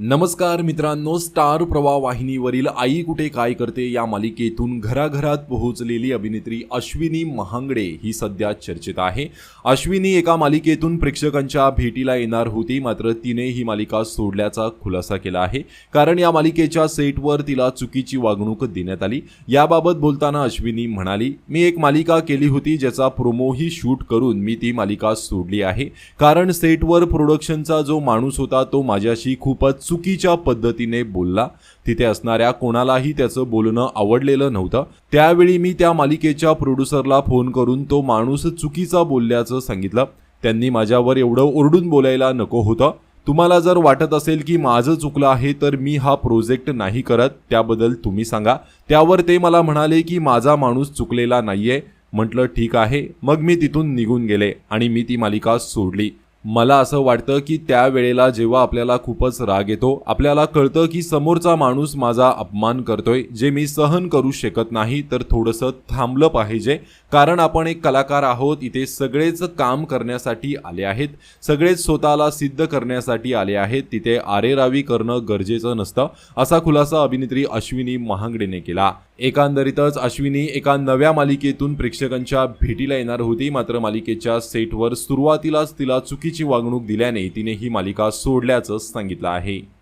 नमस्कार मित्रांनो स्टार प्रवाह वाहिनीवरील आई कुठे काय करते या मालिकेतून घराघरात पोहोचलेली अभिनेत्री अश्विनी महांगडे ही सध्या चर्चेत आहे. अश्विनी एका मालिकेतून प्रेक्षकांच्या भेटीला येणार होती मात्र तिने ही मालिका सोडल्याचा खुलासा केला आहे. कारण या मालिकेच्या सेटवर तिला चुकीची वागणूक देण्यात आली. याबाबत बोलताना अश्विनी म्हणाली मी एक मालिका केली होती ज्याचा प्रोमोही शूट करून मी ती मालिका सोडली आहे. कारण सेटवर प्रोडक्शनचा जो माणूस होता तो माझ्याशी खूपच चुकीच्या पद्धतीने बोलला. तिथे असणाऱ्या कोणालाही त्याचं बोलणं आवडलेलं नव्हतं. त्यावेळी मी त्या मालिकेच्या प्रोड्युसरला फोन करून तो माणूस चुकीचा बोलल्याचं सांगितलं. त्यांनी माझ्यावर एवढं ओरडून बोलायला नको होतं. तुम्हाला जर वाटत असेल की माझं चुकलं आहे तर मी हा प्रोजेक्ट नाही करत. त्याबद्दल तुम्ही सांगा. त्यावर ते मला म्हणाले की माझा माणूस चुकलेला नाहीये. म्हटलं ठीक आहे. मग मी तिथून निघून गेले आणि मी ती मालिका सोडली. मला असं वाटतं की त्या वेळेला जेव्हा आपल्याला खूपच राग येतो आपल्याला कळतं की समोरचा माणूस माझा अपमान करतोय जे मी सहन करू शकत नाही तर थोडंसं थांबलं पाहिजे. कारण आपण एक कलाकार आहोत इथे सगळेच काम करण्यासाठी आले आहेत सगळेच स्वतःला सिद्ध करण्यासाठी आले आहेत तिथे आरेरावी करणं गरजेचं नसतं असा खुलासा अभिनेत्री अश्विनी महांगडेने केला. एकंदरीतच अश्विनी एका नव्या मालिकेतून प्रेक्षकांच्या भेटीला येणार होती. मात्र मालिकेच्या सेटवर सुरुवातीलाच तिला चुकीची वागणूक दिल्याने तिने ही मालिका सोडल्याचं सांगितलं आहे.